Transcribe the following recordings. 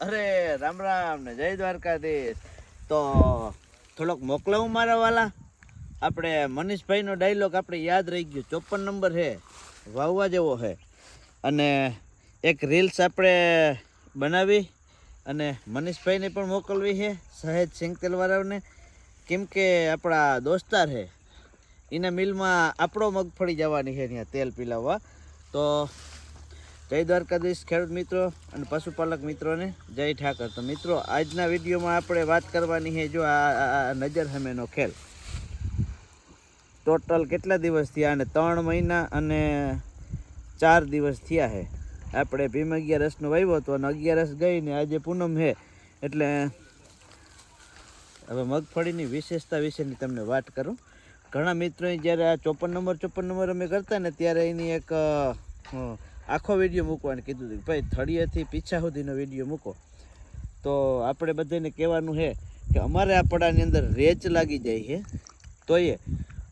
અરે, રામ રામ ને જય દ્વારકાધીશ. તો થોડોક મોકલાવું મારા વાલા? આપણે મનીષભાઈનો ડાયલોગ આપણે યાદ રહી ગયો. ચોપન નંબર છે, વાવવા જેવો છે. અને એક રીલ્સ આપણે બનાવી અને મનીષભાઈને પણ મોકલવી છે, સહેજ સિંગતેલવાળાને કેમ કે આપણા દોસ્તાર છે. એના મિલમાં આપણો મગફળી જવાની છે ત્યાં તેલ પીલાવવા. તો જય દ્વારકાધીશ ખેડૂત મિત્રો અને પશુપાલક મિત્રોને જય ઠાકર. તો મિત્રો, આજના વિડીયોમાં આપણે વાત કરવાની છે જો આ નજર સામેનો ખેલ. ટોટલ કેટલા દિવસ થયા અને ત્રણ મહિના અને ચાર દિવસ થયા છે. આપણે ભીમ અગિયારસનો વાવ્યો હતો અને અગિયારસ ગઈ ને આજે પૂનમ છે. એટલે હવે મગફળીની વિશેષતા વિશેની તમને વાત કરું. ઘણા મિત્રોએ જ્યારે આ ચોપન નંબર ચોપન નંબર અમે કરતા ને ત્યારે એની એક આખો વીડિયો મૂકવાનું કીધું હતું ભાઈ, થળિયેથી પીછા સુધીનો વીડિયો મૂકો. તો આપણે બધાને કહેવાનું છે કે અમારે આ પડાની અંદર રેચ લાગી જાય છે. તોય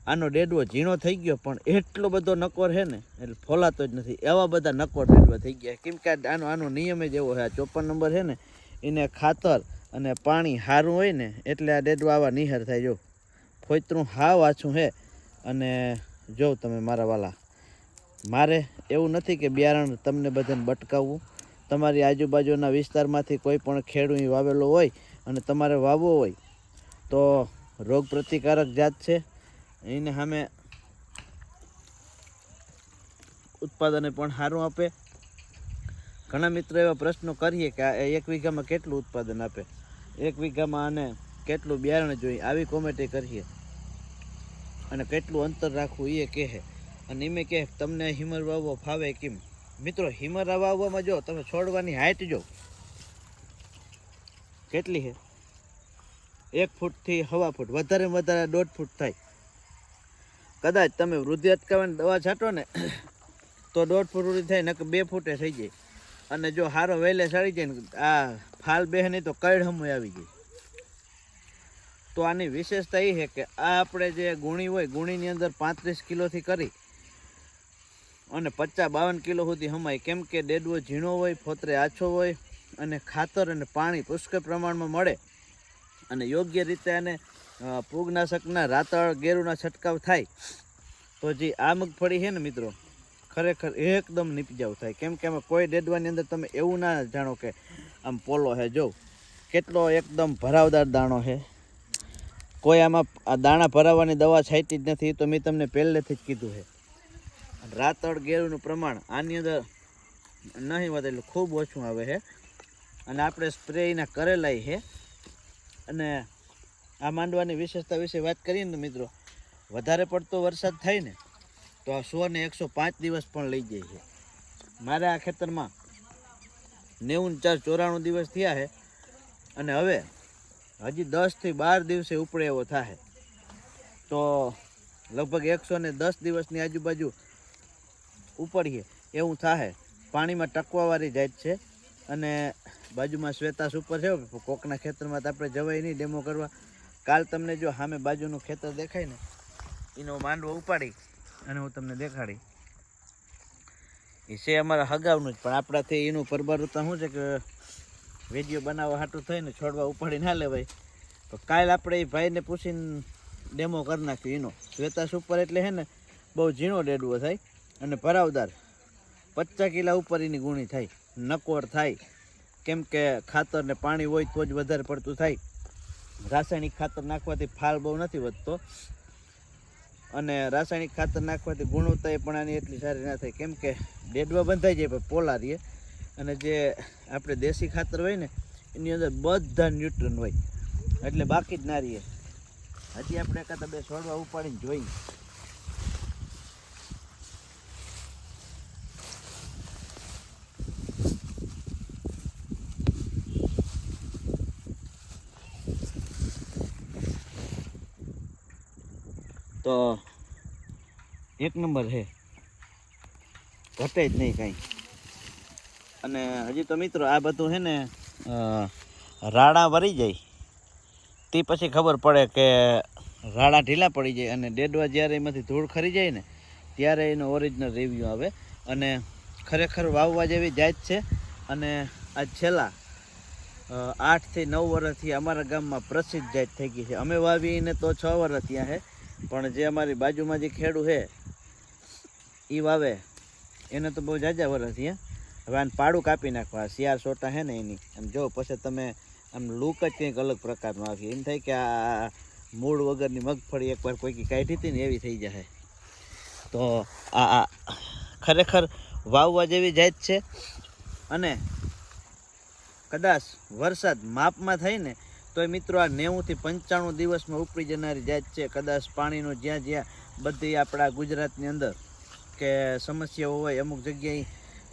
આનો ડેડવો ઝીણો થઈ ગયો, પણ એટલો બધો નકોર છે ને, એટલે ફોલાતો જ નથી. એવા બધા નકોર ડેડવા થઈ ગયા કેમ કે આનો આનો નિયમ જ એવો છે, આ ચોપન નંબર છે ને, એને ખાતર અને પાણી સારું હોય ને, એટલે આ ડેડવા આવા નિહાર થાય. જો, ફોતરું હાવ આછું છે. અને જો તમે મારા વાલા, મારે એવું નથી કે બિયારણ તમને બધાને બટકાવવું. તમારી આજુબાજુના વિસ્તારમાંથી કોઈ પણ ખેડૂત વાવેલો હોય અને તમારે વાવવો હોય, તો રોગ પ્રતિકારક જાત છે. એને સામે ઉત્પાદને પણ સારું આપે. ઘણા મિત્રો એવા પ્રશ્નો કરીએ કે એક વીઘામાં કેટલું ઉત્પાદન આપે? એક વીઘામાં આને કેટલું બિયારણ જોઈએ? આવી કોમેન્ટ કરીએ. અને કેટલું અંતર રાખવું એ કહે. અને એમે કહે તમને હિમર વાવવો ફાવે કેમ? મિત્રો, હિમર વાવવામાં જો તમે છોડવાની હાઈટ જો કેટલી છે? એક ફૂટથી હવા ફૂટ, વધારે વધારે દોઢ ફૂટ થાય. કદાચ તમે વૃદ્ધિ અટકાવવાની દવા છાંટો ને, તો દોઢ ફૂટ વૃદ્ધિ થાય, નકર બે ફૂટે થઈ જાય. અને જો હારો વહેલે સડી જાય ને, આ ફાલ બે નહીં તો કઈડ હમય આવી ગઈ તો આની વિશેષતા એ છે કે આ આપણે જે ગુણી હોય, ગુણીની અંદર પાંત્રીસ કિલોથી કરી અને પચાસ બાવન કિલો સુધી હમાય. કેમ કે ડેડવો ઝીણો હોય, ફોતરે આછો હોય અને ખાતર અને પાણી પુષ્કળ પ્રમાણમાં મળે. અને યોગ્ય રીતે આને પૂગનાશકના રાતળ ગેરુના છંટકાવ થાય, તો જે આ મગફળી છે ને મિત્રો, ખરેખર એકદમ નીપજાવ થાય. કેમ કે આમાં કોઈ ડેડવાની અંદર તમે એવું ના જાણો કે આમ પોલો છે. જો, કેટલો એકદમ ભરાવદાર દાણો છે. કોઈ આમાં દાણા ભરાવવાની દવા છાંટી જ નથી, તો મેં તમને પહેલેથી જ કીધું છે. રાતળ ગેરુનું પ્રમાણ આની અંદર નહીં વધે એટલે ખૂબ ઓછું આવે છે. અને આપણે સ્પ્રે એના કરેલાય છે. અને આ માંડવાની વિશેષતા વિશે વાત કરીએ ને મિત્રો, વધારે પડતો વરસાદ થાય ને, તો આ સો ને એકસો પાંચ દિવસ પણ લઈ જાય છે. મારા આ ખેતરમાં નેવું ચાર ચોરાણું દિવસ થયા છે. અને હવે હજી દસથી બાર દિવસે ઉપડે એવો થાય તો લગભગ એકસો ને દસ દિવસની આજુબાજુ ઉપડીએ, એવું થાય પાણીમાં ટકવાવાળી જાત છે. અને બાજુમાં શ્વેતા સુપર છે કોકના ખેતરમાં તો આપણે જવાય નહીં ડેમો કરવા. કાલ તમને જો સામે બાજુનું ખેતર દેખાય ને, એનો માંડવો ઉપાડી અને હું તમને દેખાડી. એ છે અમારા હગાવનું જ, પણ આપણાથી એનું પરબારુતા શું છે કે વીડિયો બનાવવા હાટું થઈને છોડવા ઉપાડી ના લેવાય. તો કાલ આપણે એ ભાઈને પૂછીને ડેમો કરી નાખ્યું એનો. શ્વેતા સુપર એટલે છે ને બહુ ઝીણો ડેડવો થાય. અને ભરાવદાર પચાસ કિલા ઉપર એની ગુણી થાય, નકોર થાય. કેમ કે ખાતર ને પાણી હોય તો જ વધારે પડતું થાય. રાસાયણિક ખાતર નાખવાથી ફાલ બહુ નથી વધતો. અને રાસાયણિક ખાતર નાખવાથી ગુણવત્તા એ પણ આની એટલી સારી ના થાય. કેમ કે ડેડવા બંધાઈ જાય પણ પોલા રહીએ અને જે આપણે દેશી ખાતર હોય ને, એની અંદર બધા ન્યુટ્રન હોય. એટલે બાકી જ ના રહીએ હજી આપણે એકાદ બે છોડવા ઉપાડીને જોઈએ તો એક નંબર છે ઘટે જ નહીં કાંઈ. અને હજી તો મિત્રો આ બધું છે ને રાડા વરી જાય. તે પછી ખબર પડે કે રાડા ઢીલા પડી જાય અને ડેડવા જ્યારે એમાંથી ધૂળ ખરી જાય ને, ત્યારે એનો ઓરિજિનલ રિવ્યૂ આવે. અને ખરેખર વાવવા જેવી જાત છે. અને આ છેલ્લા આઠથી નવ વર્ષથી અમારા ગામમાં પ્રસિદ્ધ જાત થઈ ગઈ છે. અમે વાવીને તો છ વર્ષ ત્યાં છે. પણ જે અમારી બાજુમાં જે ખેડૂ છે એ વાવે. એને તો બહુ જાજા વર્ષ છે હવે આને પાડું કાપી નાખવા. આ શિયાળ સોટા છે ને એની. આમ જો, પછી તમે આમ લૂક જ કંઈક અલગ પ્રકારનો આવી એમ થાય કે આ મૂળ વગરની મગફળી એકવાર કોઈકી કાઢી હતી ને એવી થઈ જાય તો આ ખરેખર વાવવા જેવી જાત છે. અને કદાચ વરસાદ માપમાં થઈને તો મિત્રો આ નેવુંથી પંચાણું દિવસમાં ઉપડી જનારી જાત છે. કદાચ પાણીનું જ્યાં જ્યાં બધી આપણા ગુજરાતની અંદર કે સમસ્યાઓ હોય, અમુક જગ્યાએ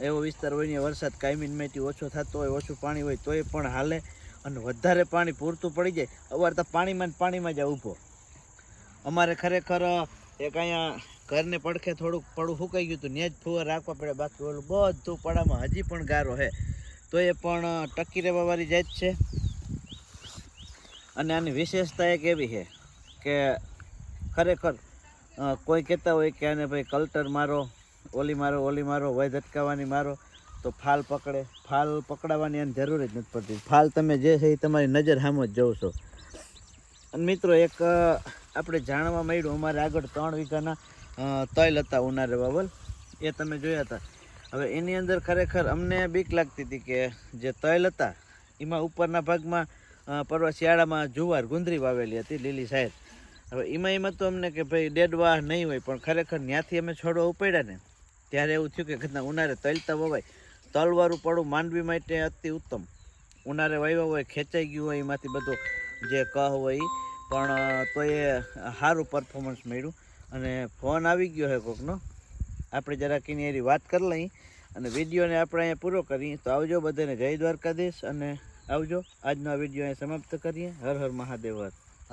એવો વિસ્તાર હોય ને વરસાદ કાયમીનમાંથી ઓછો થતો હોય, ઓછું પાણી હોય, તોય પણ હાલે અને વધારે પાણી પૂરતું પડી જાય. અવાર તો પાણીમાં પાણીમાં જ ઊભો. અમારે ખરેખર એક અહીંયા ઘરને પડખે થોડુંક પડું સુકાઈ ગયું હતું ને જ ફુવાર રાખવા પડે બાકી ઓલું બધું પડામાં હજી પણ ગારો છે તો એ પણ ટકી રહેવાવાળી જાત છે. અને આની વિશેષતા એક એવી છે કે ખરેખર કોઈ કહેતા હોય કે આને ભાઈ કલ્ટર મારો, ઓલી મારો ઓલી મારો, વય ધટકાવાની મારો, તો ફાલ પકડે. ફાલ પકડાવવાની એની જરૂર જ નથી પડતી. ફાલ તમે જે છે એ તમારી નજર સામે જ જોઉં છો. અને મિત્રો એક આપણે જાણવા મળ્યું, અમારે આગળ ત્રણ વીઘાના તૈલ હતા ઉનાળે બાબલ. એ તમે જોયા હતા. હવે એની અંદર ખરેખર અમને બીક લાગતી હતી કે જે તૈલ હતા એમાં ઉપરના ભાગમાં પરવા શિયાળામાં જુવાર ગુંદરી વાવેલી હતી લીલી સાહેબ. હવે એમાં એમાં તો અમને કે ભાઈ ડેડવા નહીં હોય, પણ ખરેખર ત્યાંથી અમે છોડવા ઉપાડ્યા ને, ત્યારે એવું થયું કે ઘરના ઉનાળે તલતા વવાય. તલવાળું પડું માંડવી માટે અતિ ઉત્તમ. ઉનાળે વાવ્યા હોય, ખેંચાઈ ગયું હોય, એમાંથી બધું જે કહ હોય. પણ તો એ સારું પરફોર્મન્સ મળ્યું. અને ફોન આવી ગયો છે કોકનો. આપણે જરાક એની એરી વાત કરી લઈ અને વિડીયોને આપણે અહીંયા પૂરો કરીએ. તો આવજો બધાને જય દ્વારકાધીશ અને આવજો. આજનો આ વીડિયો અહીં સમાપ્ત કરીએ. હર હર મહાદેવ